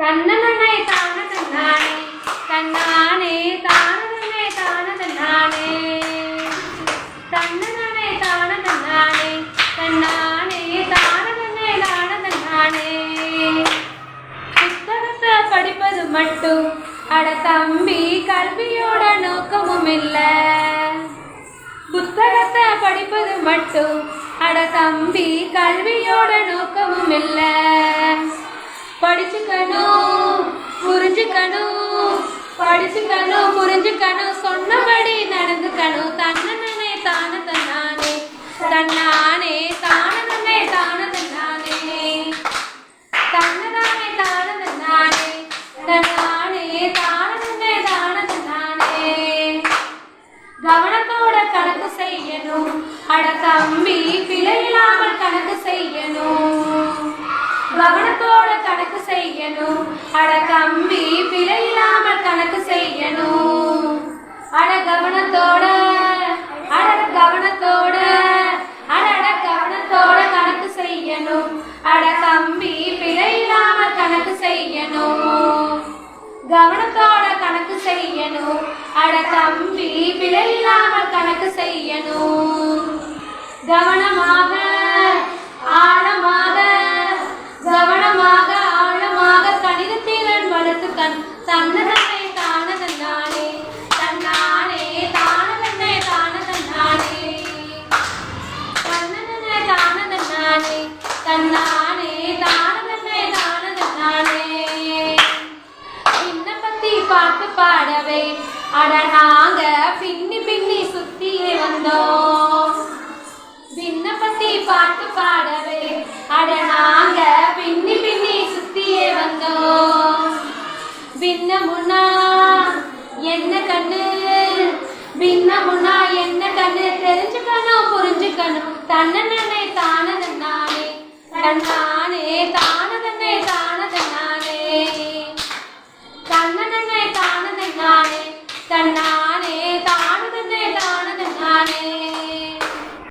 தன்னனனை தான தன்னானே தன்னானே தானனனை தான தன்னானே தன்னனனை தான தன்னானே தன்னானே தானனனை தான தன்னானே புத்தகத்தை படிப்பது மட்டும் அட தம்பி கல்வியோட நோக்கமும் இல்ல புத்தகத்தை படிப்பது மட்டும் அட தம்பி கல்வியோட நோக்கமும் இல்ல படிச்சுக்கணும் புரிஞ்சுக்கணும். படிச்சுக்கணும் புரிஞ்சுக்கணும். சொன்னபடி நடந்துக்கணும். தன்னனே தான தன்னானே தன்னானே தானனே தான தன்னானே தன்னதானே தான தன்னானே தன்னானே தானனே தான தன்னானே கவனத்தோட கணக்கு செய்யணும். அட தம்பி பிழை இல்லாமல் கணக்கு செய்யணும். கவனத்தோட கணக்கு செய்யணும். அட கம்பி பிழை இல்லாமல் கணக்கு செய்யணும். அட கவனத்தோட அட கவனத்தோட அட கவனத்தோட கணக்கு செய்யணும். அட கம்பி பிழை இல்லாமல் கணக்கு செய்யணும். கவனத்தோட கணக்கு செய்யணும். அட கம்பி கணிதத்திறன் வளர்த்து தானதன்னானே தன்னானே தானதன்னை தானதன்னானே தன்னதன்னை தானதன்னானே தன்னானே தானதன்னை தானதன்னானே விண்ணப்பத்தி பாட்டு பாடவே அட நாங்க பின்னி பின்னி சுத்தியே வந்தோம் விண்ணப்பத்தி பாட்டு பாடவே அட பின்ன முன்னா என்ன கண்ணு? பின்ன முன்னா என்ன கண்ணு? தெரிஞ்சுக்கணும் புரிஞ்சுக்கணும். தன்னனே தானதன்னானே தன்னானே தானதன்னே தானதன்னானே தன்னனே தானதன்னானே தன்னானே தானதன்னே